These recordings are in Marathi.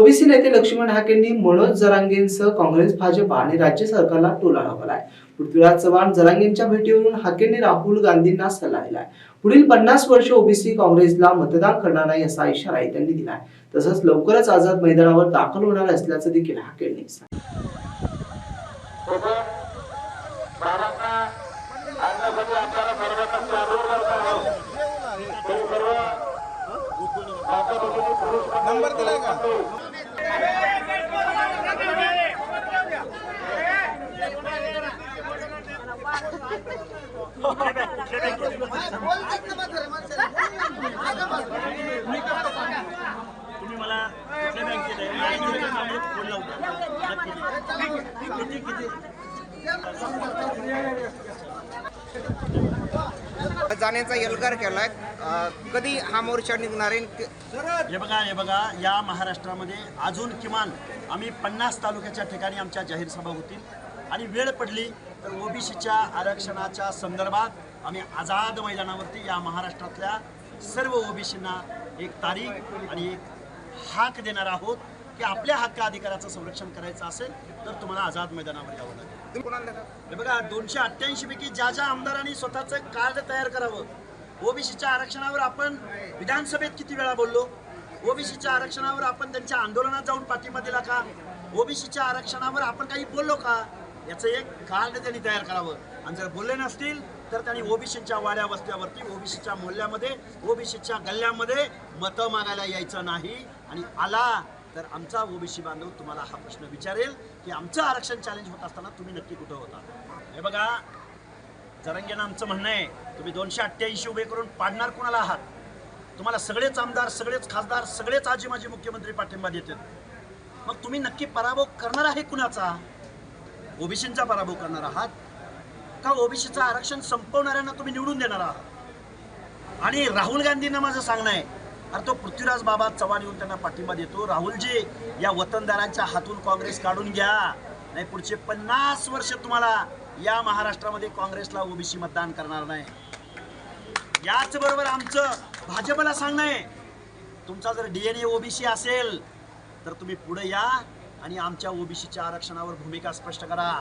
ओबीसी नेते लक्ष्मण हाकेंनी मनोज जरांगेंसह काँग्रेस भाजप आणि राज्य सरकारला टोला लावलाय. पृथ्वीराज चव्हाण जरांगेंच्या भेटीवरून हाकेंनी राहुल गांधींना सल्ला दिलाय. पुढील पन्नास वर्ष ओबीसी काँग्रेसला मतदान करणार नाही असा इशाराही त्यांनी दिलाय. तसंच लवकरच आझाद मैदानावर दाखल होणार असल्याचं देखील हाकेंनी सांगितलं नंबर दिलाय का तुम्ही मला कुठल्या बँकेत आहे या बँकेत आम्ही फोन लावू द्या. नक्की. किती किती जाण्याचा एल्गार केलाय. कधी हा मोर्चा निघणार आहे? हे बघा हे बघा या महाराष्ट्रामध्ये अजून किमान आम्ही पन्नास तालुक्याच्या ठिकाणी आमच्या जाहीर सभा होतील. आणि वेळ पडली तर ओबीसीच्या आरक्षणाच्या संदर्भात आम्ही आझाद मैदानावरती या महाराष्ट्रातल्या सर्व ओबीसींना एक तारीख आणि एक हाक देणार आहोत की आपल्या हक्क अधिकाराचं संरक्षण करायचं असेल तर तुम्हाला आझाद मैदानावर यावं लागेल. बघा दोनशे अठ्ठ्याऐंशी पैकी ज्या ज्या आमदारांनी स्वतःचं कार्ड तयार करावं ओबीसीच्या आरक्षणावर आपण विधानसभेत किती वेळा बोललो? ओबीसीच्या आरक्षणावर आपण त्यांच्या आंदोलनात जाऊन पाठिंबा दिला का? ओबीसीच्या आरक्षणावर आपण काही बोललो का? याचं एक कार्ड त्यांनी तयार करावं. आणि जर बोलले नसतील तर त्यांनी ओबीसीच्या वाड्या वस्त्यावरती ओबीसीच्या मोहल्ल्यामध्ये ओबीसीच्या गल्ल्यामध्ये मतं मागायला यायचं नाही. आणि आला तर आमचा ओबीसी बांधव तुम्हाला हा प्रश्न विचारेल की आमचं आरक्षण चॅलेंज होत असताना तुम्ही नक्की कुठं होता? हे बघा जरंगेनं आमचं म्हणणं आहे तुम्ही दोनशे अठ्ठ्याऐंशी उभे करून पाडणार कोणाला आहात? तुम्हाला सगळेच आमदार सगळेच खासदार सगळेच आजी माजी मुख्यमंत्री पाठिंबा देतात मग तुम्ही नक्की पराभव करणार आहे कुणाचा? ओबीसींचा पराभव करणार आहात? का ओबीसीचं आरक्षण संपवणाऱ्यांना तुम्ही निवडून देणार आहात? आणि राहुल गांधींना माझं सांगणं आहे अरे तो पृथ्वीराज बाबा चव्हाण येऊन त्यांना पाठिंबा देतो. राहुलजी या वतनदारांच्या हातून काँग्रेस काढून घ्या. नाही पुढचे पन्नास वर्ष तुम्हाला या महाराष्ट्रामध्ये काँग्रेसला ओबीसी मतदान करणार नाही. याच बरोबर आमचं भाजपला सांगणं आहे तुमचा जर डीएनए ओबीसी असेल तर तुम्ही पुढे या आणि आमच्या ओबीसीच्या आरक्षणावर भूमिका स्पष्ट करा.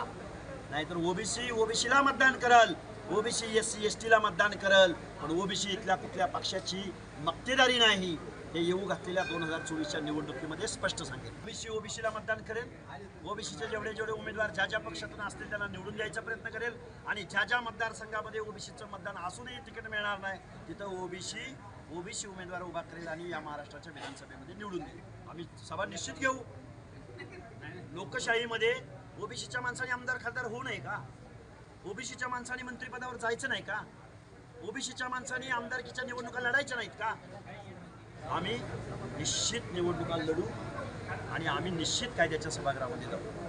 नाहीतर ओबीसी ओबीसीला मतदान करल. ओबीसी एस सी एस टीला मतदान करल पण ओबीसी इथल्या कुठल्या पक्षाची मक्तेदारी नाही हे येऊ घातलेल्या दोन हजार चोवीसच्या निवडणुकीमध्ये स्पष्ट सांगेल. ओबीसी ओबीसीला मतदान करेल. ओबीसीचे जेवढे जेवढे उमेदवार ज्या ज्या पक्षातून असतील त्यांना निवडून द्यायचा प्रयत्न करेल. आणि ज्या ज्या मतदारसंघामध्ये ओबीसीचं मतदान असूनही तिकीट मिळणार नाही तिथं ओबीसी ओबीसी उमेदवार उभा करेल आणि या महाराष्ट्राच्या विधानसभेमध्ये निवडून देईल. आम्ही सभा निश्चित घेऊ. लोकशाहीमध्ये ओबीसीच्या माणसाने आमदार खासदार होऊ नये का? ओबीसीच्या माणसाने मंत्रिपदावर जायचं नाही का? ओबीसीच्या माणसाने आमदारकीच्या निवडणुका लढायच्या नाहीत का? आम्ही निश्चित निवडणुका लढू आणि आम्ही निश्चित कायद्याच्या सभागृहामध्ये जाऊ.